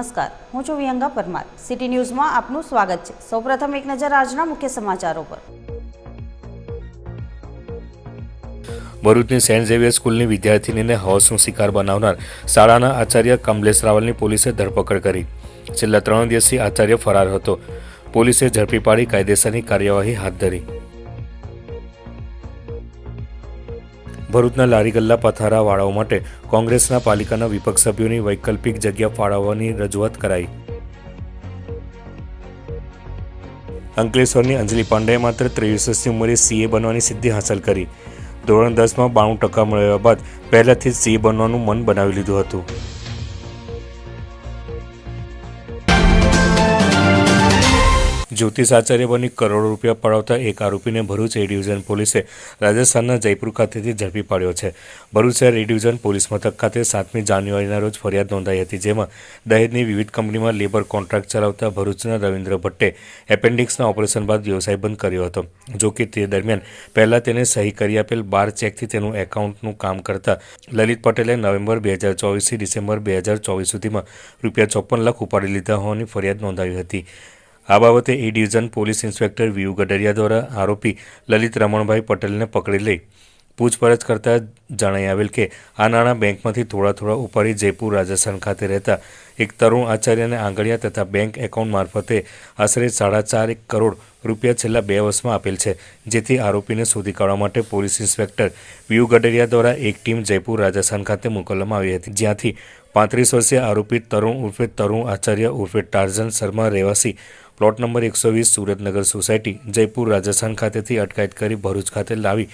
નમસ્કાર. હું છું વિહંગા પરમાર. સિટી ન્યૂઝમાં આપનું સ્વાગત છે. સૌપ્રથમ એક નજર આજના મુખ્ય સમાચારો પર. ભરૂચની સેન્ટ ઝેવિયર સ્કૂલની વિદ્યાર્થીનીને હોસનો શિકાર બનાવનાર શાળાના આચાર્ય કમલેશ રાવલની પોલીસે ધરપકડ કરી. છેલ્લા ત્રણ દિવસથી આચાર્ય ફરાર હતો. પોલીસે ઝડપી પાડી કાયદેસરની કાર્યવાહી હાથ ધરી. ભરૂચના લારી ગલ્લા પથારા વાળાઓ માટે કોંગ્રેસના પાલિકાના વિપક્ષ સભ્યોની વૈકલ્પિક જગ્યા ફાળવવાની રજૂઆત કરાઈ. અંકલેશ્વરની અંજલિ પાંડેએ માત્ર ત્રેવીસ વર્ષની ઉંમરે સીએ બનવાની સિદ્ધિ હાંસલ કરી. ધોરણ દસમાં બાણું ટકા મળ્યા બાદ પહેલાથી જ સીએ બનવાનું મન બનાવી લીધું હતું. જ્યોતિષ આચાર્ય બની કરોડો રૂપિયા પડાવતા એક આરોપીને ભરૂચ એ ડિવિઝન પોલીસે રાજસ્થાનના જયપુર ખાતેથી ઝડપી પાડ્યો છે. ભરૂચ શહેર એ ડિવિઝન પોલીસ મથક ખાતે સાતમી જાન્યુઆરીના રોજ ફરિયાદ નોંધાઈ હતી, જેમાં દહેજની વિવિધ કંપનીમાં લેબર કોન્ટ્રાક્ટ ચલાવતા ભરૂચના રવિન્દ્ર ભટ્ટે એપેન્ડિક્સના ઓપરેશન બાદ વ્યવસાય બંધ કર્યો હતો. જો કે તે દરમિયાન પહેલાં તેને સહી કરી આપેલ બાર ચેકથી તેનું એકાઉન્ટનું કામ કરતા લલિત પટેલે નવેમ્બર બે હજાર ચોવીસથી ડિસેમ્બર બે હજાર ચોવીસ સુધીમાં રૂપિયા ચોપન લાખ ઉપાડી લીધા હોવાની ફરિયાદ નોંધાવી હતી. આ બાબતે A division police inspector V U Gadariya દ્વારા આરોપી લલિત રમણભાઈ પટેલને પકડી લઈ પૂછપરછ કરતા જણાઈ આવેલ કે આ નાણાં બેંકમાંથી થોડા થોડા ઉપાડી જયપુર રાજસ્થાન ખાતે રહેતા એક તરુણ આચાર્યને આંગળિયા તથા બેંક એકાઉન્ટ મારફતે આશરે સાડા ચાર એક કરોડ રૂપિયા છેલ્લા બે વર્ષમાં આપેલ છે, જેથી આરોપીને શોધી કાઢવા માટે પોલીસ ઇન્સ્પેક્ટર વીયુ ગડરિયા દ્વારા એક ટીમ જયપુર રાજસ્થાન ખાતે મોકલવામાં આવી હતી, જ્યાંથી પાંત્રીસ વર્ષીય આરોપી તરુણ ઉર્ફે તરુણ આચાર્ય ઉર્ફે ટાર્ઝન શર્મા રહેવાસી. પ્લોટ નંબર એકસો વીસ સુરતનગર સોસાયટી, જયપુર, રાજસ્થાન ખાતેથી અટકાયત કરી ભરૂચ ખાતે લાવી.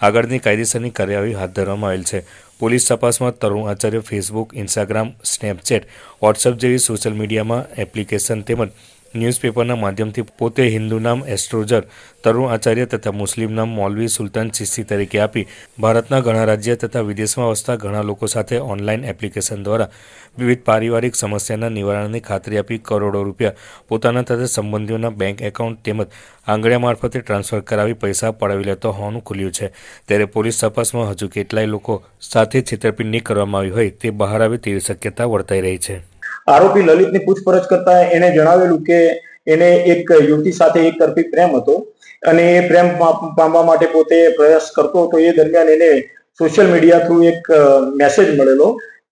આગળની કાયદેસરની કાર્યવાહી હાથ ધરવામાં આવેલ છે. પોલીસ તપાસમાં Tarun Acharya Facebook, Instagram, Snapchat WhatsApp જેવી સોશિયલ મીડિયામાં એપ્લિકેશન તેમજ ન્યૂઝપેપરના માધ્યમથી પોતે હિન્દુ નામ એસ્ટ્રોજર, તરુણ આચાર્ય તથા મુસ્લિમ નામ મૌલવી સુલતાન ચિસ્તી તરીકે આપી. ભારતના ઘણા રાજ્ય તથા વિદેશમાં વસતા ઘણા લોકો સાથે ઓનલાઈન એપ્લિકેશન દ્વારા વિવિધ પારિવારિક સમસ્યાના નિવારણની ખાતરી આપી કરોડો રૂપિયા પોતાના તથા સંબંધીઓના બેંક એકાઉન્ટ તેમજ આંગળિયા મારફતે ટ્રાન્સફર કરાવી પૈસા પડાવી લેતો હોવાનું ખુલ્યું છે. ત્યારે પોલીસ તપાસમાં હજુ કેટલાય લોકો સાથે છેતરપિંડી કરવામાં આવી હોય તે બહાર આવે તેવી શક્યતા વર્તાઈ રહી છે. આરોપી લલિતની પૂછપરછ કરતા એને જણાવેલું કે એને એક યુવતી સાથે એક તરફી પ્રેમ હતો અને એ પ્રેમ પામવા માટે પોતે પ્રયાસ કરતો હતો. એ દરમિયાન એને સોશિયલ મીડિયા થ્રુ એક મેસેજ મળેલો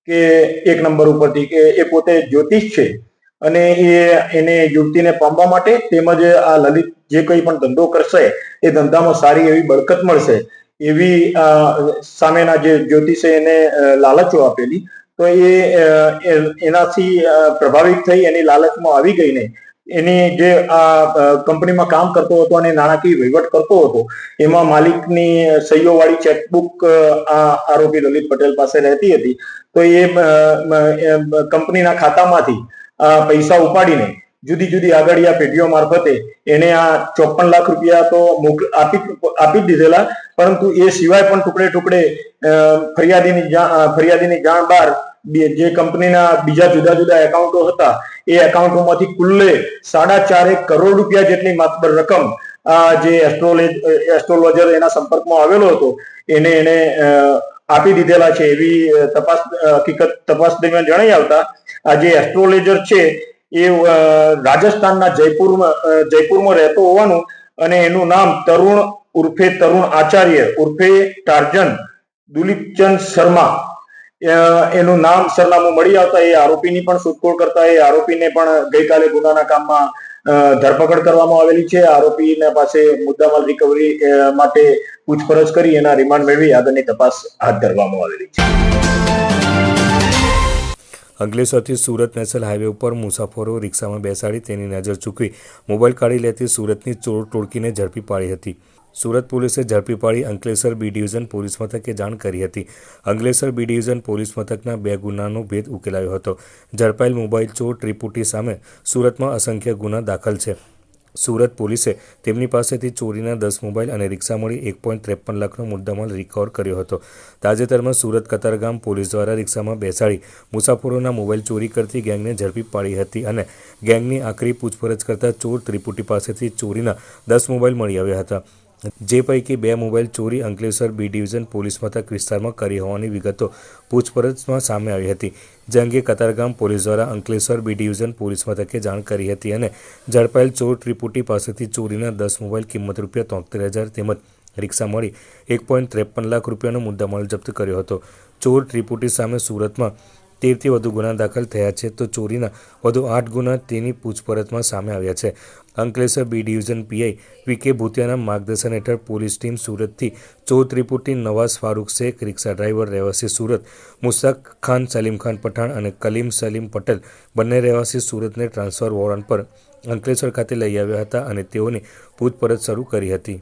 કે એક નંબર ઉપરથી કે એ પોતે જ્યોતિષ છે અને એ એને યુવતીને પામવા માટે તેમજ આ લલિત જે કંઈ પણ ધંધો કરશે એ ધંધામાં સારી એવી બળકત મળશે એવી સામેના જે જ્યોતિષે એને લાલચો આપેલી તો એ એનાથી પ્રભાવિત થઈ, એની લાલચમાં આવી ગઈને એની જે આ કંપનીમાં કામ કરતો હતો અને નાણાકીય વહીવટ કરતો હતો, એમાં માલિકની સહીઓ વાળી ચેકબુક આ આરોપી લલિત પટેલ પાસે રહેતી હતી. તો એ કંપનીના ખાતામાંથી પૈસા ઉપાડીને, જુદી જુદી આગળિયા પેઢીઓ મારફતે, એને આ ચોપન લાખ રૂપિયા તો આપી આપી દીધેલા. પરંતુ એ સિવાય પણ ટુકડે ટુકડે ફરિયાદીની ફરિયાદીની જાણ બહાર જે કંપનીના બીજા જુદા જુદા એકાઉન્ટો હતા, એ એકાઉન્ટોમાંથી કુલ્લે સાડા ચારેક કરોડ રૂપિયા જેટલી માતબર રકમ આ જે એસ્ટ્રોલેજ એસ્ટ્રોલોજર એના સંપર્કમાં આવેલો હતો, એને એને આપી દીધેલા છે એવી તપાસ હકીકત તપાસ દરમિયાન જણાઈ આવતા, આ જે એસ્ટ્રોલોજર છે, એ રાજસ્થાનના જયપુરમાં જયપુરમાં રહેતો હોવાનું અને એનું નામ તરુણ ઉર્ફે તરુણ આચાર્ય, ઉર્ફે ટાર્જન દુલીપચંદ શર્મા એનું નામ સરનામું મળી આવતા એ આરોપીની પણ શોધખોળ કરતા એ આરોપીને પણ ગઈકાલે ગુનાના કામમાં ધરપકડ કરવામાં આવેલી છે. આરોપીના પાસે મુદ્દામાલ રિકવરી માટે પૂછપરછ કરી એના રિમાન્ડ મેળવી આગળની તપાસ હાથ ધરવામાં આવેલી છે. અંકલેશ્વરથી સુરત નેશનલ હાઈવે ઉપર મુસાફરો રિક્ષામાં બેસાડી તેની નજર ચૂકવી મોબાઈલ કાઢી લેતી સુરતની ચોર ટોળકીને ઝડપી પાડી હતી. સુરત પોલીસે ઝડપી પાડી અંકલેશ્વર બી ડિવિઝન પોલીસ મથકે જાણ કરી હતી. અંકલેશ્વર બી ડિવિઝન પોલીસ મથકના બે ગુનાનો ભેદ ઉકેલાયો હતો. ઝડપાયેલ મોબાઈલ ચોર ત્રિપુટી સામે સુરતમાં અસંખ્ય ગુના દાખલ છે. સુરત પોલીસે તેમની પાસેથી ચોરીના દસ મોબાઈલ અને રિક્ષા મળી એક પોઈન્ટ ત્રેપન લાખનો મુદ્દામાલ રિકવર કર્યો હતો. તાજેતરમાં સુરત કતારગામ પોલીસ દ્વારા રિક્ષામાં બેસાડી મુસાફરોના મોબાઈલ ચોરી કરતી ગેંગને ઝડપી પાડી હતી અને ગેંગની આખરી પૂછપરછ કરતા ચોર ત્રિપુટી પાસેથી ચોરીના દસ મોબાઈલ મળી આવ્યા હતા. જે પૈકી બે મોબાઈલ ચોરી, અંકલેશ્વર બી ડિવિઝન પોલીસ મથક વિસ્તારમાં કરી હોવાની વિગતો પૂછપરછમાં સામે આવી હતી. જે અંગે કતારગામ પોલીસ દ્વારા અંકલેશ્વર બી ડિવિઝન પોલીસ મથકે જાણ કરી હતી અને ઝડપાયેલ ચોર ત્રિપુટી પાસેથી ચોરીના દસ મોબાઈલ કિંમત રૂપિયા તોતેર હજાર તેમજ રિક્ષા મળી એક પોઈન્ટ ત્રેપન લાખ રૂપિયાનો મુદ્દામાલ જપ્ત કર્યો હતો. ચોર ત્રિપુટી સામે સુરતમાં તેરથી વધુ ગુના દાખલ થયા છે તો ચોરીના વધુ આઠ ગુના તેની પૂછપરછમાં સામે આવ્યા છે. Ankleshwar B division P I V K ભૂતિયાના માર્ગદર્શન હેઠળ પોલીસ ટીમ સુરતથી ચોર ત્રિપુટી નવાઝ ફારૂક શેખ, રિક્ષા ડ્રાઈવર રહેવાસી સુરત મુસાક ખાન, સલીમ ખાન પઠાણ અને કલીમ સલીમ પટેલ બંને રહેવાસી સુરતને ટ્રાન્સફર વોરંટ પર અંકલેશ્વર ખાતે લઈ આવ્યા હતા અને તેઓની પૂછપરછ શરૂ કરી હતી.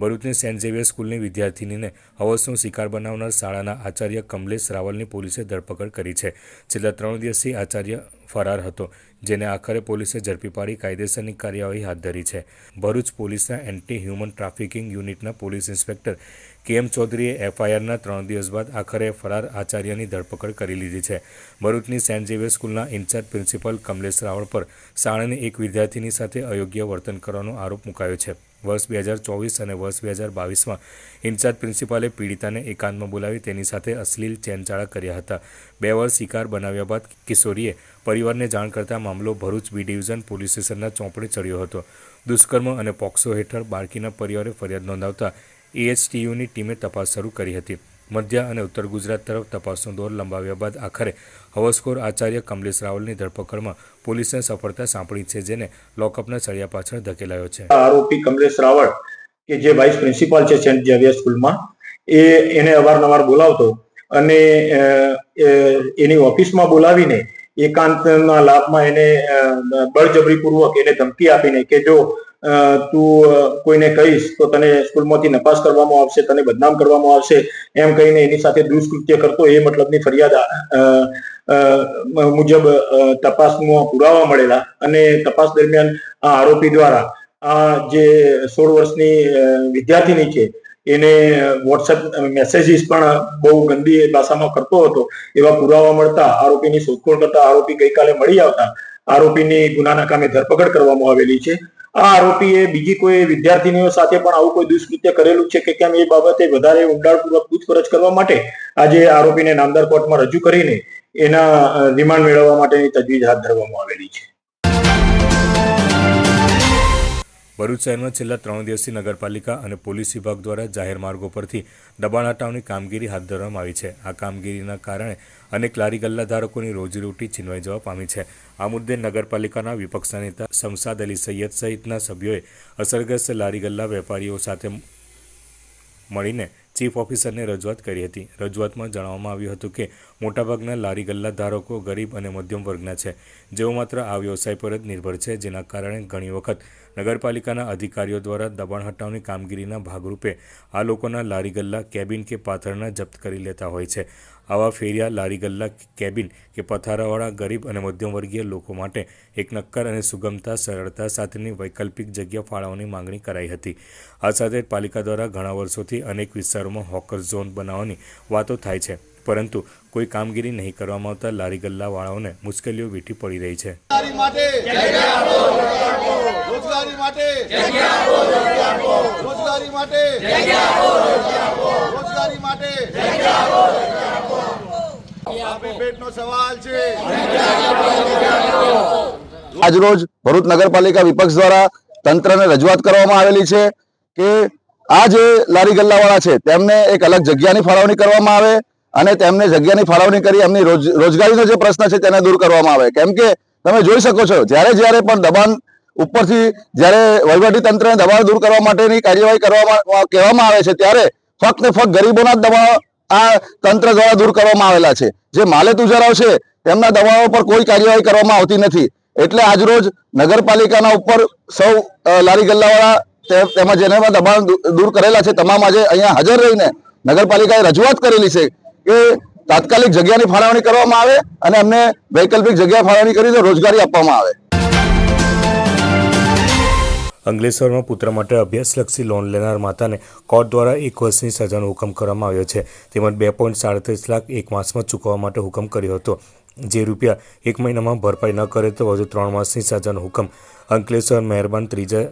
ભરૂચની સેન્ટ ઝેવિયર સ્કૂલની વિદ્યાર્થિનીને હવસનો શિકાર બનાવનાર શાળાના આચાર્ય કમલેશ રાવલની પોલીસે ધરપકડ કરી છે. છેલ્લા ત્રણ દિવસથી આચાર્ય ફરાર હતો, જેને આખરે પોલીસે ઝડપી પાડી કાયદેસરની કાર્યવાહી હાથ ધરી છે. ભરૂચ પોલીસના એન્ટી હ્યુમન ટ્રાફિકિંગ યુનિટના પોલીસ ઇન્સ્પેક્ટર કે એમ ચૌધરીએ એફઆઈઆરના ત્રણ દિવસ બાદ આખરે ફરાર આચાર્યની ધરપકડ કરી લીધી છે. ભરૂચની સેન્ટ ઝેવિયર સ્કૂલના in charge principal Kamlesh Raval પર શાળાની એક વિદ્યાર્થીની સાથે અયોગ્ય વર્તન કરવાનો આરોપ મુકાયો છે. વર્ષ બે હજાર ચોવીસ અને વર્ષ બે હજાર બાવીસમાં ઇન્ચાર્જ પ્રિન્સિપાલે પીડિતાને એકાંતમાં બોલાવી તેની સાથે અશ્લીલ ચેનચાળા કર્યા હતા. બે વર્ષ શિકાર બનાવ્યા બાદ કિશોરીએ પરિવારને જાણ કરતા મામલો ભરૂચ બી ડિવિઝન પોલીસ સ્ટેશનના ચોપડે ચડ્યો હતો. દુષ્કર્મ અને પોક્સો હેઠળ બાળકીના પરિવારે ફરિયાદ નોંધાવતા એએચટીયુની ટીમે તપાસ શરૂ કરી હતી. મધ્ય અને ઉત્તર ગુજરાત તરફ તપાસનો દોર લંબાવ્યા બાદ આખરે હવસખોર આચાર્ય કમલેશ રાવલની ધરપકડમાં પોલીસને સફળતા સાંપડી છે, જેને લોકઅપના સળિયા પાછળ ધકેલાયો છે. આરોપી કમલેશ રાવળ કે જે વાઇસ પ્રિન્સિપાલ છે સેન્ટ ઝેવિયર સ્કૂલમાં એ એને અવારનવાર બોલાવતો અને એની ઓફિસમાં બોલાવીને એકાંતના લાભમાં એને બળજબરીપૂર્વક એને ધમકી આપીને કે જો તું કોઈને કહીશ, તો તને સ્કૂલમાંથી નપાસ કરવામાં આવશે, તને બદનામ કરવામાં આવશે. એમ કહીને એની સાથે દુષ્કૃત્ય કરતો એ મતલબની ફરિયાદ મુજબ તપાસમાં પુરાવા મળેલા અને તપાસ દરમિયાન આ આરોપી દ્વારા આ જે સોળ વર્ષની વિદ્યાર્થીની છે, એને વોટ્સએપ મેસેજીસ પણ બહુ ગંદી ભાષામાં કરતો હતો. એવા પુરાવા મળતા આરોપીની શોધખોળ કરતા આરોપી ગઈકાલે મળી આવતા. આરોપીની ગુનાના કામે ધરપકડ કરવામાં આવેલી છે. આ આરોપીએ બીજી કોઈ વિદ્યાર્થીનીઓ સાથે પણ આવું કોઈ દુષ્કૃત્ય કરેલું છે કે કેમ એ બાબતે વધારે ઊંડાણપૂર્વક પૂછપરછ કરવા માટે આજે આરોપીને નામદાર કોર્ટમાં રજૂ કરીને એના રિમાન્ડ મેળવવા માટેની તજવીજ હાથ ધરવામાં આવેલી છે. ભરૂચ શહેરમાં છેલ્લા ત્રણ દિવસથી નગરપાલિકા અને પોલીસ વિભાગ દ્વારા જાહેર માર્ગો પરથી દબાણ હટાવની કામગીરી હાથ ધરવામાં આવી છે. આ કામગીરીના કારણે અનેક લારી ગલ્લા ધારકોની રોજીરોટી છીનવાઈ જવા પામી છે. આ મુદ્દે નગરપાલિકાના વિપક્ષના નેતા શમસાદ અલી સૈયદ સહિતના સભ્યોએ અસરગ્રસ્ત લારી ગલ્લા વેપારીઓ સાથે મળીને ચીફ ઓફિસરને રજૂઆત કરી હતી. રજૂઆતમાં જણાવવામાં આવ્યું હતું કે, મોટાભાગના લારી ગલ્લા ધારકો ગરીબ અને મધ્યમ વર્ગના છે. જેઓ માત્ર આ વ્યવસાય પર જ નિર્ભર છે, જેના કારણે ઘણી વખત નગરપાલિકાના અધિકારીઓ દ્વારા દબાણ હટાવની કામગીરીના ભાગરૂપે આ લોકોના લારી ગલ્લા, કેબિન કે પાથરના જપ્ત કરી લેતા હોય છે. આવા ફેરિયા લારી ગલ્લા, કેબિન કે પથારાવાળા ગરીબ અને મધ્યમવર્ગીય લોકો માટે એક નક્કર અને સુગમતા, સરળતા સાથેની વૈકલ્પિક જગ્યા ફાળવવાની માંગણી કરાઈ હતી. આ સાથે પાલિકા દ્વારા ઘણા વર્ષોથી અનેક વિસ્તારોમાં હોકર ઝોન બનાવવાની વાતો થાય છે. પરંતુ કોઈ કામગીરી નહીં કરવામાં આવતા લારી ગલ્લાવાળાઓને મુશ્કેલીઓ વીઠી પડી રહી છે. રોજગારી માટે રોજગારી માટે રોજગારી માટે રોજગારી માટે આપણી પેટનો સવાલ છે. આજરોજ ભરૂચ નગરપાલિકા વિપક્ષ દ્વારા તંત્રને રજૂઆત કરવામાં આવેલી છે કે આ જે લારી ગલ્લાવાળા છે, તેમને એક અલગ જગ્યાની ફાળવણી કરવામાં આવે અને તેમને જગ્યાની ફાળવણી કરી એમની રોજ, રોજગારીનો જે પ્રશ્ન છે તેને દૂર કરવામાં આવે. કેમ કે તમે જોઈ શકો છો, જ્યારે જ્યારે પણ દબાણ ઉપરથી, જ્યારે તંત્રને દબાણ દૂર કરવા માટેની કાર્યવાહી કરવામાં, કહેવામાં આવે છે, ત્યારે ફક્ત ફક્ત ગરીબોના જ દબાણ આ તંત્ર દ્વારા દૂર કરવામાં આવેલા છે. જે માલે તુજારાઓ છે, તેમના દબાણો પર કોઈ કાર્યવાહી કરવામાં આવતી નથી. એટલે આજરોજ નગરપાલિકાના ઉપર સૌ લારી ગલ્લાવાળા તેમજ પણ દબાણ દૂર કરેલા છે, તમામ આજે અહીંયા હાજર રહીને નગરપાલિકાએ રજૂઆત કરેલી છે કે તાત્કાલિક જગ્યાની ફાળવણી કરવામાં આવે અને અમને વૈકલ્પિક જગ્યા ફાળવણી કરીને રોજગારી આપવામાં આવે. અંકલેશ્વરમાં પુત્ર માટે અભ્યાસલક્ષી લોન લેનાર માતાને કોર્ટ દ્વારા એક વર્ષની સજાનો હુકમ કરવામાં આવ્યો છે. તેમજ બે પોઈન્ટ સાડત્રીસ લાખ એક માસમાં ચૂકવવા માટે હુકમ કર્યો હતો. જે રૂપિયા એક મહિનામાં ભરપાઈ ન કરે તો વધુ ત્રણ માસની સજાનો હુકમ. અંકલેશ્વર મહેરબાન ત્રીજા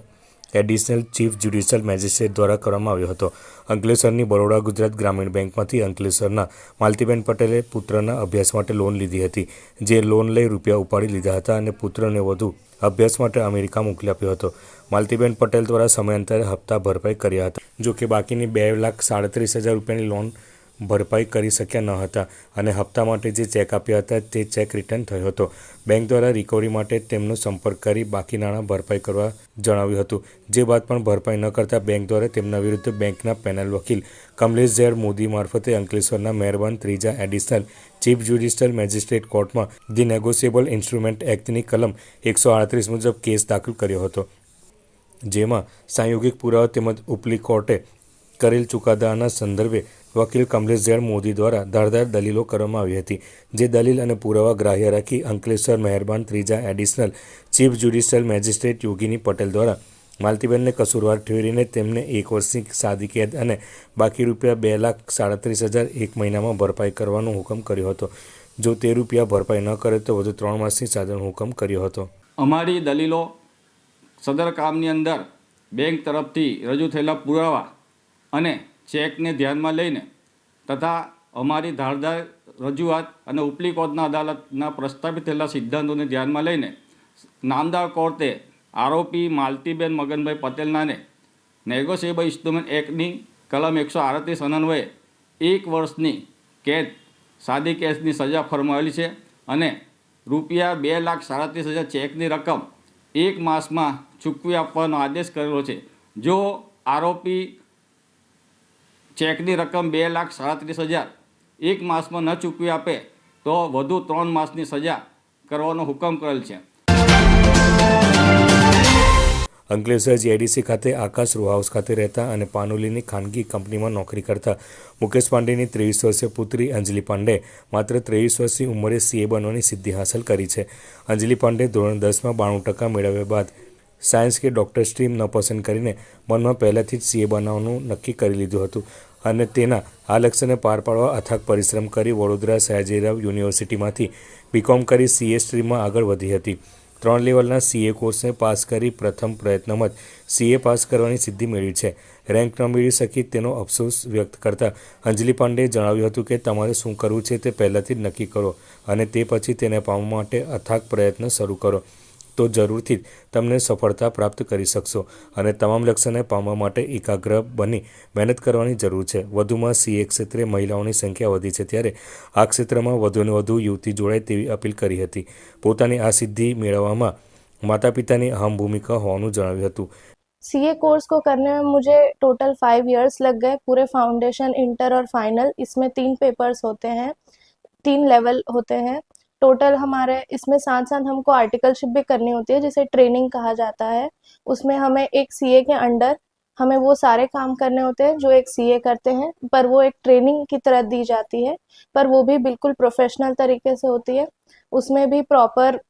એડિશનલ ચીફ જ્યુડિશિયલ મેજિસ્ટ્રેટ દ્વારા કરવામાં આવ્યો હતો. અંકલેશ્વરની બરોડા ગુજરાત ગ્રામીણ બેંકમાંથી અંકલેશ્વરના માલતીબેન પટેલે પુત્રના અભ્યાસ માટે લોન લીધી હતી, જે લોન લઈ રૂપિયા ઉપાડી લીધા હતા અને પુત્રને વધુ અભ્યાસ માટે અમેરિકા મોકલી આપ્યો હતો. માલતીબેન પટેલ દ્વારા સમયાંતરે હપ્તા ભરપાઈ કર્યા હતા. જો કે બાકીની બે લાખ સાડત્રીસ હજાર રૂપિયાની લોન ભરપાઈ કરી શક્યા ન હતા અને હપ્તા માટે જે ચેક આપ્યા હતા તે ચેક રિટર્ન થયો હતો. બેંક દ્વારા રિકવરી માટે તેમનો સંપર્ક કરી બાકી નાણાં ભરપાઈ કરવા જણાવ્યું હતું. જે બાદ પણ ભરપાઈ ન કરતા બેંક દ્વારા તેમના વિરુદ્ધ બેંકના પેનલ વકીલ કમલેશ ઝેર મોદી મારફતે અંકલેશ્વરના મહેરબાન ત્રીજા એડિશનલ ચીફ જ્યુડિશિયલ મેજિસ્ટ્રેટ કોર્ટમાં ધી નેગોશિયેબલ ઇન્સ્ટ્રુમેન્ટ એક્ટની કલમ એકસો આડત્રીસ મુજબ કેસ દાખલ કર્યો હતો. જેમાં સાંયોગિક પુરાવા તેમજ ઉપલી કોર્ટે કરેલ ચુકાદાના સંદર્ભે વકીલ કમલેશ ઝેડ મોદી દ્વારા ધારદાર દલીલો કરવામાં આવી હતી, જે દલીલ અને પુરાવા ગ્રાહ્ય રાખી અંકલેશ્વર મહેરબાન ત્રીજા additional chief judicial magistrate Yogini Patel દ્વારા માલતીબેનને કસૂરવાર ઠેરીને તેમને એક વર્ષની સાદી કેદ અને બાકી રૂપિયા બે લાખ સાડત્રીસ હજાર એક મહિનામાં ભરપાઈ કરવાનો હુકમ કર્યો હતો. જો તે રૂપિયા ભરપાઈ ન કરે તો વધુ ત્રણ માસની સાધન હુકમ કર્યો હતો. અમારી દલીલો સદર કામની અંદર બેંક તરફથી રજૂ થયેલા પુરાવા અને ચેકને ધ્યાનમાં લઈને તથા અમારી ધારદાર રજૂઆત અને ઉપલી કોર્ટના અદાલતના પ્રસ્તાવિત થયેલા સિદ્ધાંતોને ધ્યાનમાં લઈને નામદાર કોર્ટે આરોપી માલતીબેન મગનભાઈ પટેલનાને નેગોશિયેબલ ઇન્સ્ટ્રુમેન્ટ એક્ટની કલમ એકસો આડત્રીસ અન્વયે એક વર્ષની કેદ સાદી કેસની સજા ફરમાવેલી છે અને રૂપિયા બે લાખ સાડત્રીસ હજાર ચેકની રકમ એક માસમાં ચૂકવી આપવાનો આદેશ કરેલો છે. જો આરોપી ચેકની રકમ બે લાખ સાડત્રીસ હજાર. એક માસમાં ન ચૂકવી આપે તો વધુ ત્રણ માસની સજા કરવાનો હુકમ કરેલ છે. અંકલેશ્વર જીઆઈડીસી ખાતે આકાશ રૂહાઉસ ખાતે રહેતા અને પાનોલીની ખાનગી કંપનીમાં નોકરી કરતા મુકેશ પાંડેની ત્રેવીસ વર્ષીય પુત્રી અંજલિ પાંડે માત્ર ત્રેવીસ વર્ષની ઉંમરે સીએ બનવાની સિદ્ધિ હાંસલ કરી છે. અંજલિ પાંડે ધોરણ દસમાં બાણું ટકા મેળવ્યા બાદ સાયન્સ કે ડૉક્ટર સ્ટ્રીમ ન પસંદ કરીને મનમાં પહેલાંથી જ સીએ બનાવવાનું નક્કી કરી લીધું હતું. અને તેના આ લક્ષ્યને પાર પાડવા અથાગ પરિશ્રમ કરી વડોદરા સયાજીરાવ યુનિવર્સિટીમાંથી બીકોમ કરી સીએ સ્ટ્રીમમાં આગળ વધી હતી. ત્રણ લેવલના સીએ કોર્સને પાસ કરી પ્રથમ પ્રયત્નમાં જ સીએ પાસ કરવાની સિદ્ધિ મેળવી છે. રેન્ક ન મેળવી શકી તેનો અફસોસ વ્યક્ત કરતા અંજલિ પાંડેએ જણાવ્યું હતું કે, તમારે શું કરવું છે તે પહેલાંથી જ નક્કી કરો અને તે પછી તેને પામવા માટે અથાગ પ્રયત્ન શરૂ કરો. તો જરૂરથી જ તમને સફળતા પ્રાપ્ત કરી શકશો અને તમામ લક્ષ્યને પામવા માટે એકાગ્ર બની મહેનત કરવાની જરૂર છે વધુમાં સીએ ક્ષેત્રે મહિલાઓની સંખ્યા વધી છે ત્યારે આ ક્ષેત્રમાં વધુને વધુ યુવતી જોડાય તેવી અપીલ કરી હતી પોતાની આ સિદ્ધિ મેળવવામાં માતા પિતાની અહમ ભૂમિકા હોવાનું જણાવ્યું હતું सीए कोर्स को करने में मुझे टोटल फाइव इयर्स लग गए पूरे फाउंडेशन इंटर और फाइनल इसमें तीन पेपर्स होते हैं तीन लेवल होते हैं टोटल हमारे, इसमें साथ साथ हमको आर्टिकलशिप भी करनी होती है, जिसे ट्रेनिंग कहा जाता है। उसमें हमें एक सीए के अंडर हमें वो सारे काम करने होते हैं, जो एक सीए करते हैं, पर वो एक ट्रेनिंग की तरह दी जाती है, पर वो भी बिल्कुल प्रोफेशनल तरीके से होती है। उसमें भी प्रॉपर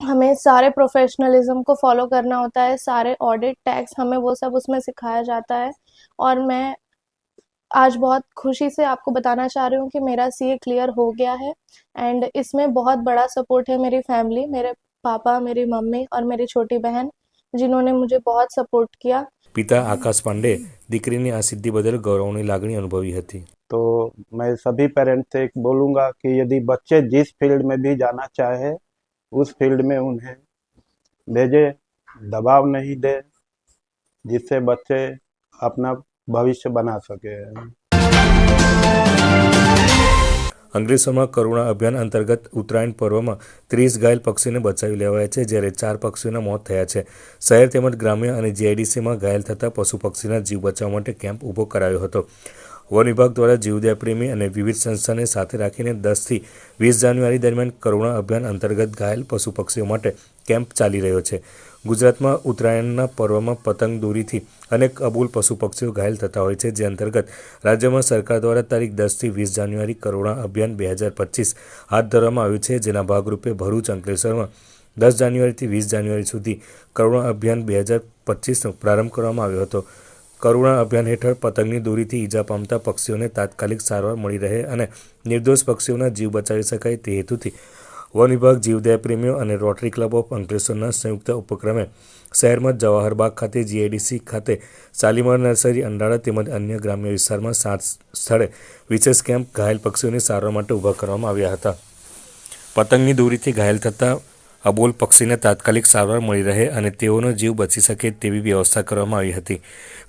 हमें सारे प्रोफेशनलिज्म को फॉलो करना होता है, सारे ऑडिट टैक्स हमें वो सब उसमें सिखाया जाता है, और मैं आज बहुत खुशी से आपको बताना चाह रही हूँ कि मेरा सीए क्लियर हो गया है एंड इसमें बहुत बड़ा सपोर्ट है मेरी फैमिली मेरे पापा मेरी मम्मी और मेरी छोटी बहन जिन्होंने मुझे बहुत सपोर्ट किया પિતા આકાશ પાંડે દીકરીની આ સિદ્ધિ બદલ ગૌરવની લાગણી અનુભવી હતી तो मैं सभी पेरेंट्स से एक बोलूँगा कि यदि बच्चे जिस फील्ड में भी जाना चाहे उस फील्ड में उन्हें भेजे दबाव नहीं दे जिससे बच्चे अपना भविष्य बना सके અંગ્રેસરમાં કરુણા અભિયાન અંતર્ગત ઉત્તરાયણ પર્વમાં ત્રીસ ઘાયલ પક્ષીને બચાવી લેવાયા છે જ્યારે ચાર પક્ષીઓના મોત થયા છે શહેર તેમજ ગ્રામ્ય અને જીઆઈડીસીમાં ઘાયલ થતા પશુ પક્ષીના જીવ બચાવવા માટે કેમ્પ ઊભો કરાયો હતો વન વિભાગ દ્વારા જીવદયા પ્રેમી અને વિવિધ સંસ્થાને સાથે રાખીને દસથી વીસ જાન્યુઆરી દરમિયાન કરુણા અભિયાન અંતર્ગત ઘાયલ પશુ પક્ષીઓ માટે કેમ્પ ચાલી રહ્યો છે ગુજરાતમાં ઉત્તરાયણના પર્વમાં પતંગ દોરીથી અનેક અબૂલ પશુ પક્ષીઓ ઘાયલ થતા હોય છે, જે અંતર્ગત રાજ્યમાં સરકાર દ્વારા તારીખ દસથી વીસ જાન્યુઆરી કરુણા અભિયાન બે હજાર પચીસ હાથ ધરવામાં આવ્યું છે. જેના ભાગરૂપે ભરૂચ, અંકલેશ્વરમાં દસ જાન્યુઆરીથી વીસ જાન્યુઆરી સુધી કરુણા અભિયાન બે હજાર પચીસનો પ્રારંભ કરવામાં આવ્યો હતો. કરુણા અભિયાન હેઠળ પતંગની દોરીથી ઈજા પામતા પક્ષીઓને તાત્કાલિક સારવાર મળી રહે અને નિર્દોષ પક્ષીઓના જીવ બચાવી શકાય તે હેતુથી વન વિભાગ, જીવદયા પ્રેમીઓ અને રોટરી ક્લબ ઓફ અંકલેશ્વરના સંયુક્ત ઉપક્રમે શહેરમાં જવાહરબાગ ખાતે જીઆઈડીસી ખાતે શાલીમાર નર્સરી અંડાળા તેમજ અન્ય ગ્રામ્ય વિસ્તારમાં સાત સ્થળે વિશેષ કેમ્પ ઘાયલ પક્ષીઓની સારવાર માટે ઊભા કરવામાં આવ્યા હતા. પતંગની દોરીથી ઘાયલ થતા અબોલ પક્ષીને તાત્કાલિક સારવાર મળી રહે અને તેઓનો જીવ બચી શકે તેવી વ્યવસ્થા કરવામાં આવી હતી.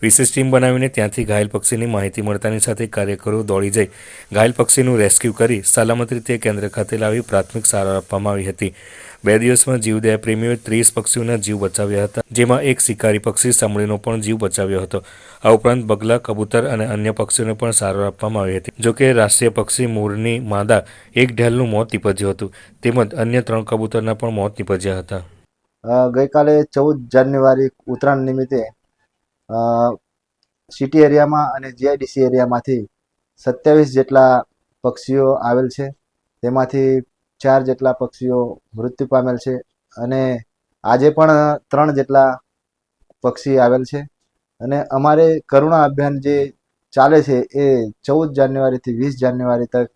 વિશેષ ટીમ બનાવીને ત્યાંથી ઘાયલ પક્ષીની માહિતી મળતાની સાથે કાર્યકરો દોડી જઈ ઘાયલ પક્ષીનું રેસ્ક્યુ કરી સલામત રીતે કેન્દ્ર ખાતે લાવી પ્રાથમિક સારવાર આપવામાં આવી હતી. બે દિવસમાં જીવદયા પ્રેમીઓએ ત્રીસ પક્ષીઓના જીવ બચાવ્યા હતા, જેમાં એક શિકારી પક્ષી સામળીનો પણ જીવ બચાવ્યો હતો. આ ઉપરાંત બગલા, કબૂતર અને અન્ય પક્ષીઓને પણ સારવાર આપવામાં આવી હતી. જોકે રાષ્ટ્રીય પક્ષી મોરની માદા એક ઢેલનું મોત નીપજ્યું હતું, તેમજ અન્ય ત્રણ કબૂતરના પણ મોત નીપજ્યા હતા. ગઈકાલે ચૌદ જાન્યુઆરી ઉત્તરાયણ નિમિત્તે સિટી એરિયામાં અને જીઆઈડીસી એરિયામાંથી સત્યાવીસ જેટલા પક્ષીઓ આવેલ છે. તેમાંથી ચાર જેટલા પક્ષીઓ મૃત્યુ પામેલ છે અને આજે પણ ત્રણ જેટલા પક્ષી આવેલ છે. અને અમારે કરુણા અભિયાન જે ચાલે છે એ ચૌદ જાન્યુઆરીથી વીસ જાન્યુઆરી તક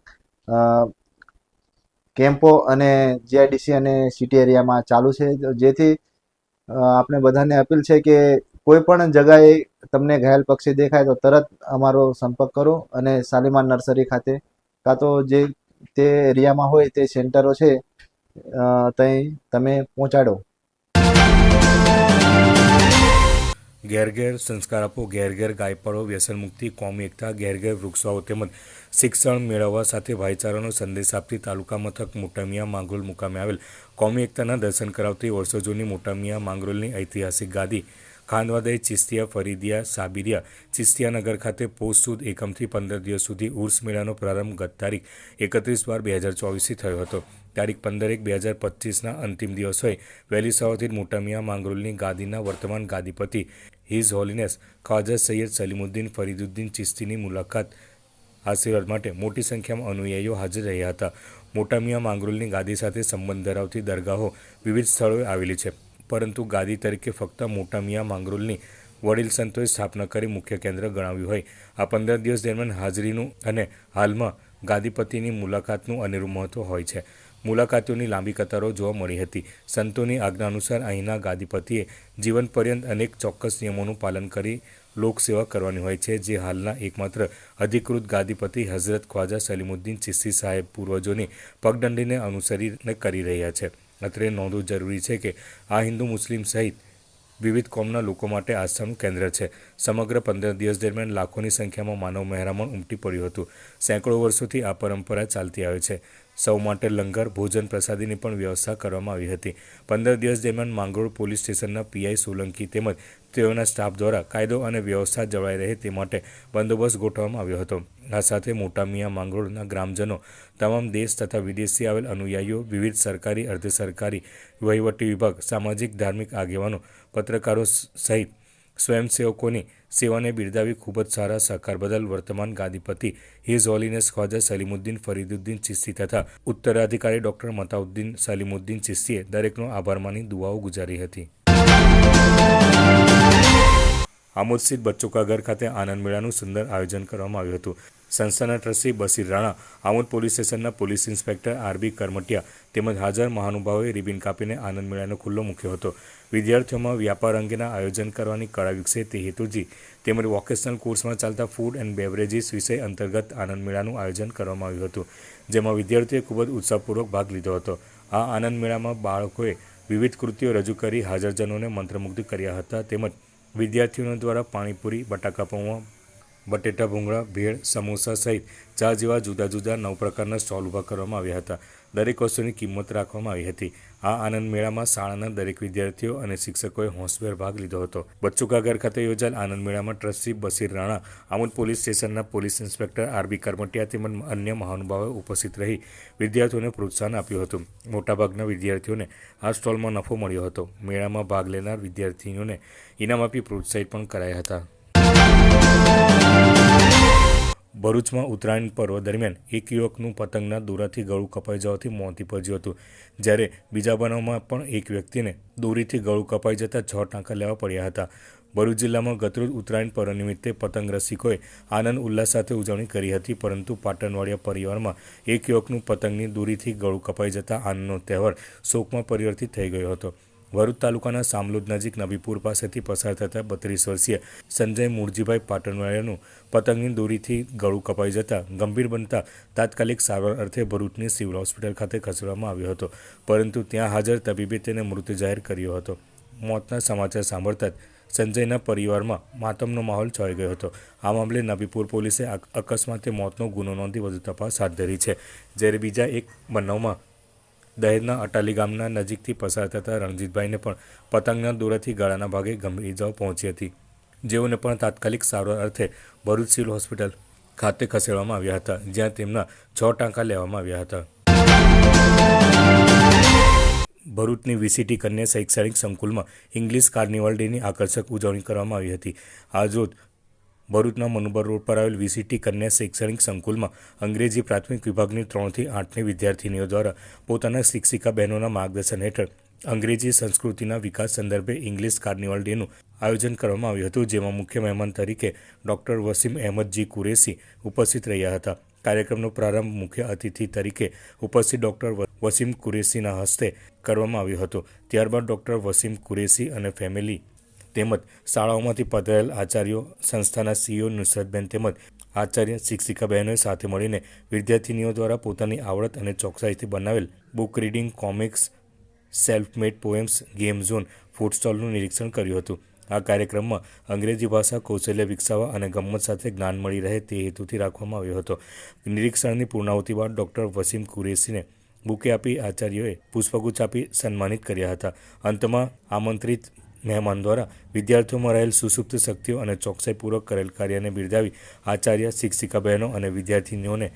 કેમ્પો અને જીઆઈડીસી અને સિટી એરિયામાં ચાલુ છે. જેથી આપણે બધાને અપીલ છે કે કોઈ પણ જગાએ તમને ઘાયલ પક્ષી દેખાય તો તરત અમારો સંપર્ક કરો અને શાલીમાર નર્સરી ખાતે, કાં તો જે તે એરિયામાં હોય તે સેન્ટરો છે ત્યાં તમે પહોંચાડો. ઘેર ઘેર સંસ્કાર આપો, ઘેર ઘેર ગાય પાડો વ્યસન મુક્તિ, કોમી એકતા, ઘેર ઘેર વૃક્ષો તેમજ શિક્ષણ મેળવવા સાથે ભાઈચારાનો સંદેશ આપતી તાલુકા મથક મોટામિયા માંગરોલ મુકામે આવેલ કોમી એકતાના દર્શન કરાવતી વર્ષો જૂની મોટામિયા માંગરોલની ઐતિહાસિક ગાદી ખાનવાદય ચિસ્તિયા, ફરીદિયા, સાબિરિયા, ચિસ્તિયાનગર ખાતે પોષ સુદ એકમથી પંદર દિવસ સુધી ઉર્સ મેળાનો પ્રારંભ ગત તારીખ એકત્રીસ બાર બે હજાર ચોવીસથી થયો હતો. તારીખ પંદર એક બે હજાર પચીસના અંતિમ દિવસોએ વહેલી સવારથી મોટામિયા માંગરોલની ગાદીના વર્તમાન ગાદીપતિ, હિઝ હોલીનેસ ખ્વાજા સૈયદ સલીમુદ્દીન ફરીદુદ્દીન ચિસ્તીની મુલાકાત આશીર્વાદ માટે મોટી સંખ્યામાં અનુયાયીઓ હાજર રહ્યા હતા. મોટામિયા માંગરોલની ગાદી સાથે સંબંધ ધરાવતી દરગાહો વિવિધ સ્થળોએ આવેલી છે. પરંતુ ગાદી તરીકે ફક્ત મોટામિયા માંગરોલની વડીલ સંતોએ સ્થાપના કરી મુખ્ય કેન્દ્ર ગણાવ્યું હોય. આ પંદર દિવસ દરમિયાન હાજરીનું અને હાલમાં ગાદીપતિની મુલાકાતનું અનેરું મહત્વ હોય છે. મુલાકાતીઓની લાંબી કતારો જોવા મળી હતી. સંતોની આજ્ઞા અનુસાર અહીંના ગાદીપતિએ જીવન પર્યંત અનેક ચોક્કસ નિયમોનું પાલન કરી લોકસેવા કરવાની હોય છે, જે હાલના એકમાત્ર અધિકૃત ગાદીપતિ હઝરત ખ્વાજા સલીમુદ્દીન ચિસ્સી સાહેબ પૂર્વજોની પગદંડીને અનુસરીને કરી રહ્યા છે. અત્રે નોંધવું જરૂરી છે કે આ હિન્દુ મુસ્લિમ સહિત વિવિધ કોમના લોકો માટે આસ્થાનું કેન્દ્ર છે. સમગ્ર પંદર દિવસ દરમિયાન લાખોની સંખ્યામાં માનવ મહેરામણ ઉમટી પડ્યું હતું. સેંકડો વર્ષોથી આ પરંપરા ચાલતી આવે છે. સૌ માટે લંગર, ભોજન પ્રસાદીની પણ વ્યવસ્થા કરવામાં આવી હતી. પંદર દિવસ દરમિયાન માંગરોળ પોલીસ સ્ટેશનના પીઆઈ સોલંકી તેમજ તેઓના સ્ટાફ દ્વારા કાયદો અને વ્યવસ્થા જળવાઈ રહે તે માટે બંદોબસ્ત ગોઠવવામાં આવ્યો હતો. આ સાથે મોટા મિયા માંગરોળના ગ્રામજનો, તમામ દેશ તથા વિદેશથી આવેલ અનુયાયીઓ, વિવિધ સરકારી અર્ધ સરકારી વહીવટી વિભાગ, સામાજિક, ધાર્મિક આગેવાનો, પત્રકારો સહિત સ્વયંસેવકોની સેવાને બિરદાવી ખૂબ જ સારા સહકાર બદલ વર્તમાન ગાંધીપતિ હિઝ હોલીનેસ ખ્વાજા સલીમુદ્દીન ફરીદુદ્દીન ચિસ્તી તથા ઉત્તરાધિકારી ડોક્ટર મતાઉદ્દીન સલીમુદ્દીન ચિસ્તીએ દરેકનો આભાર માની દુઆઓ ગુજારી હતી. આમોદ સ્થિત બચ્ચોકાગર ખાતે આનંદ મેળાનું સુંદર આયોજન કરવામાં આવ્યું હતું. સંસ્થાના ટ્રસ્ટી બસીર રાણા, આમોદ પોલીસ સ્ટેશનના police inspector R B Karamtiya તેમજ હાજર મહાનુભાવોએ રિબિન કાપીને આનંદ મેળાનો ખુલ્લો મૂક્યો હતો. વિદ્યાર્થીઓમાં વ્યાપાર અંગેના આયોજન કરવાની કળા વિકસે તે હેતુથી તેમજ વોકેશનલ કોર્સમાં ચાલતા ફૂડ એન્ડ બેવરેજીસ વિષય અંતર્ગત આનંદ મેળાનું આયોજન કરવામાં આવ્યું હતું, જેમાં વિદ્યાર્થીઓએ ખૂબ જ ઉત્સાહપૂર્વક ભાગ લીધો હતો. આ આનંદ મેળામાં બાળકોએ વિવિધ કૃતિઓ રજૂ કરી, હાજરજનોને મંત્રમુગ્ધ કર્યા હતા તેમજ વિદ્યાર્થીઓ દ્વારા પાણીપુરી, બટાકા પૌવા બટેટા, ભૂંગળા, ભેળ, સમોસા સહિત ચા જેવા જુદા જુદા નવ પ્રકારના સ્ટોલ ઊભા કરવામાં આવ્યા હતા. દરેક વસ્તુની કિંમત રાખવામાં આવી હતી. આ આનંદ મેળામાં શાળાના દરેક વિદ્યાર્થીઓ અને શિક્ષકોએ હોંશભેર ભાગ લીધો હતો. બચ્ચુકાગર ખાતે યોજાયેલ આનંદ મેળામાં ટ્રસ્ટી બસીર રાણા, આમોદ પોલીસ સ્ટેશનના police inspector R B Karamtiya તેમજ અન્ય મહાનુભાવોએ ઉપસ્થિત રહી વિદ્યાર્થીઓને પ્રોત્સાહન આપ્યું હતું. મોટાભાગના વિદ્યાર્થીઓને આ સ્ટોલમાં નફો મળ્યો હતો. મેળામાં ભાગ લેનાર વિદ્યાર્થીઓને ઇનામ આપી પ્રોત્સાહિત પણ કરાયા હતા. ભરૂચમાં ઉત્તરાયણ પર્વ દરમિયાન એક યુવકનું પતંગના દોરાથી ગળું કપાઈ જવાથી મોત નીપજ્યું હતું. જ્યારે બીજા બનાવમાં પણ એક વ્યક્તિને દોરીથી ગળું કપાઈ જતાં છ ટાંકા લેવા પડ્યા હતા. ભરૂચ જિલ્લામાં ગતરોજ ઉત્તરાયણ પર્વ નિમિત્તે પતંગ રસિકોએ આનંદ, ઉલ્લાસ સાથે ઉજવણી કરી હતી, પરંતુ પાટણવાડિયા પરિવારમાં એક યુવકનું પતંગની દૂરીથી ગળું કપાઈ જતા આનંદનો તહેવાર શોકમાં પરિવર્તિત થઈ ગયો હતો. ભરૂચ તાલુકાના સામલોદ નજીક નબીપુર પાસેથી પસાર થતા બત્રીસ વર્ષીય સંજય મૂળજીભાઈ પાટણવાળાનું પતંગની દોરીથી ગળું કપાઈ જતા ગંભીર બનતા તાત્કાલિક સારવાર અર્થે ભરૂચની સિવિલ હોસ્પિટલ ખાતે ખસેડવામાં આવ્યો હતો. પરંતુ ત્યાં હાજર તબીબે તેને મૃત જાહેર કર્યો હતો. મોતના સમાચાર સાંભળતા જ સંજયના પરિવારમાં માતમનો માહોલ છવાઈ ગયો હતો. આ મામલે નબીપુર પોલીસે અકસ્માતે મોતનો ગુનો નોંધી વધુ તપાસ હાથ ધરી છે. જ્યારે બીજા એક બનાવમાં દહેજના અટાલી ગામના નજીકથી પસાર થતા રણજીતભાઈને પણ પતંગના દોરાથી ગળાના ભાગે ગંભીર ઇજાઓ પહોંચી હતી. જેઓને પણ તાત્કાલિક સારવાર અર્થે ભરૂચ સિવિલ હોસ્પિટલ ખાતે ખસેડવામાં આવ્યા હતા, જ્યાં તેમના છ ટાંકા લેવામાં આવ્યા હતા. ભરૂચની વીસીટી કન્યા શૈક્ષણિક સંકુલમાં ઇંગ્લિશ કાર્નિવલ ડેની આકર્ષક ઉજવણી કરવામાં આવી હતી. આજરોજ ભરૂચના મનુબર રોડ પર આવેલ વીસીટી કન્યા શૈક્ષણિક સંકુલમાં અંગ્રેજી પ્રાથમિક વિભાગની ત્રણથી આઠની વિદ્યાર્થીનીઓ દ્વારા પોતાના શિક્ષિકા બહેનોના માર્ગદર્શન હેઠળ અંગ્રેજી સંસ્કૃતિના વિકાસ સંદર્ભે ઇંગ્લિશ કાર્નિવલ ડેનું આયોજન કરવામાં આવ્યું હતું, જેમાં મુખ્ય મહેમાન તરીકે ડોક્ટર વસીમ અહેમદજી કુરેશી ઉપસ્થિત રહ્યા હતા. કાર્યક્રમનો પ્રારંભ મુખ્ય અતિથિ તરીકે ઉપસ્થિત ડોક્ટર વસીમ કુરેશીના હસ્તે કરવામાં આવ્યો હતો. ત્યારબાદ ડોક્ટર વસીમ કુરેશી અને ફેમિલી તેમજ શાળાઓમાંથી પધારેલ આચાર્યો, સંસ્થાના સીઈઓ નુસરતબેન તેમજ આચાર્ય શિક્ષિકા બહેનોએ સાથે મળીને વિદ્યાર્થીનીઓ દ્વારા પોતાની આવડત અને ચોકસાઈથી બનાવેલ book reading, comics self made poems, game zone, food સ્ટોલનું નિરીક્ષણ કર્યું હતું. આ કાર્યક્રમમાં અંગ્રેજી ભાષા, કૌશલ્ય વિકસાવવા અને ગમ્મત સાથે જ્ઞાન મળી રહે તે હેતુથી રાખવામાં આવ્યો હતો. નિરીક્ષણની પૂર્ણાહુતિ બાદ ડૉક્ટર વસીમ કુરેશીને બુકે આપી આચાર્યોએ પુષ્પગુચ્છ આપી સન્માનિત કર્યા હતા. અંતમાં આમંત્રિત મહેમાન દ્વારા વિદ્યાર્થીઓમાં રહેલ સુસુપ્ત શક્તિઓ અને ચોકસાઈપૂર્વક કરેલ કાર્યને બિરદાવી આચાર્ય શિક્ષિકા બહેનો અને વિદ્યાર્થીનીઓને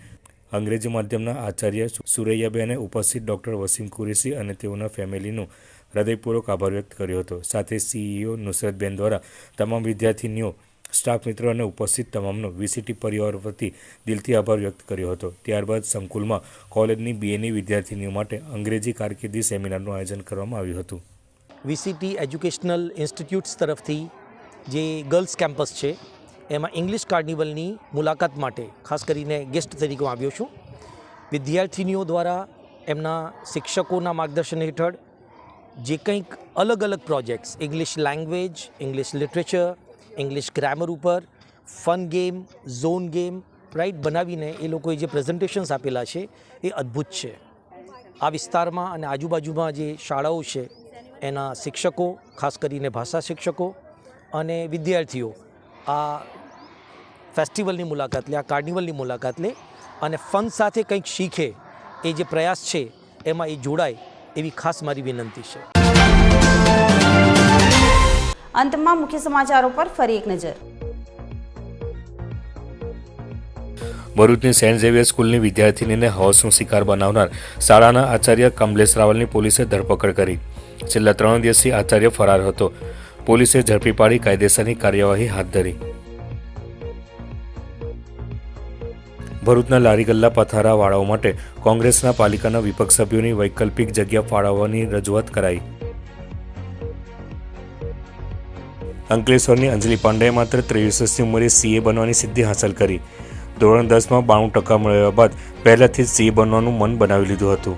અંગ્રેજી માધ્યમના આચાર્ય સુરૈયાબેને ઉપસ્થિત ડૉક્ટર વસીમ કુરેશી અને તેઓના ફેમિલીનું હૃદયપૂર્વક આભાર વ્યક્ત કર્યો હતો. સાથે સીઈઓ નુસરતબેન દ્વારા તમામ વિદ્યાર્થીનીઓ, સ્ટાફ મિત્રો અને ઉપસ્થિત તમામનો વીસીટી પરિવાર વતી દિલથી આભાર વ્યક્ત કર્યો હતો. ત્યારબાદ સંકુલમાં કોલેજની બીએની વિદ્યાર્થીનીઓ માટે અંગ્રેજી કારકિર્દી સેમિનારનું આયોજન કરવામાં આવ્યું હતું. વીસીટી એજ્યુકેશનલ ઇન્સ્ટિટ્યૂટ્સ તરફથી જે ગર્લ્સ કેમ્પસ છે, એમાં ઇંગ્લિશ કાર્નિવલની મુલાકાત માટે ખાસ કરીને ગેસ્ટ તરીકે હું આવ્યો છું. વિદ્યાર્થીનીઓ દ્વારા એમના શિક્ષકોના માર્ગદર્શન હેઠળ જે કંઈક અલગ અલગ projects, English language, English literature, English grammar ઉપર, fun game, zone game right બનાવીને એ લોકોએ જે પ્રેઝન્ટેશન્સ આપેલા છે એ અદ્ભુત છે. આ વિસ્તારમાં અને આજુબાજુમાં જે શાળાઓ છે એના શિક્ષકો ખાસ કરીને ભાષા શિક્ષકો અને વિદ્યાર્થીઓ આ ફેસ્ટિવલની મુલાકાત લે આ કાર્નિવલની મુલાકાત લે અને ફન સાથે કંઈક શીખે એ જે પ્રયાસ છે એમાં એ જોડાય એવી ખાસ મારી વિનંતી છે. અંતમાં મુખ્ય સમાચારો પર ફરી એક નજર. ભરૂચની સેન્ટ ઝેવિયર સ્કૂલની વિદ્યાર્થીનીને હોસનો શિકાર બનાવનાર શાળાના આચાર્ય કમલેશ રાવલની પોલીસે ધરપકડ કરી. છેલ્લા ત્રણ દિવસથી આચાર્ય ફરાર હતો. પોલીસે ઝડપી પાડી કાયદેસરની કાર્યવાહી હાથ ધરી. ભરૂચના લારી ગલ્લા પથારા વાળાઓ માટે કોંગ્રેસના પાલિકાના વિપક્ષ સભ્યોની વૈકલ્પિક જગ્યા ફાળવવાની રજૂઆત કરાઈ. અંકલેશ્વરની અંજલિ પાંડેએ માત્ર ત્રેવીસ વર્ષની ઉંમરે સીએ બનવાની સિદ્ધિ હાંસલ કરી. ધોરણ દસમાં બાણું ટકા મેળવ્યા બાદ પહેલાથી જ સીએ બનવાનું મન બનાવી લીધું હતું.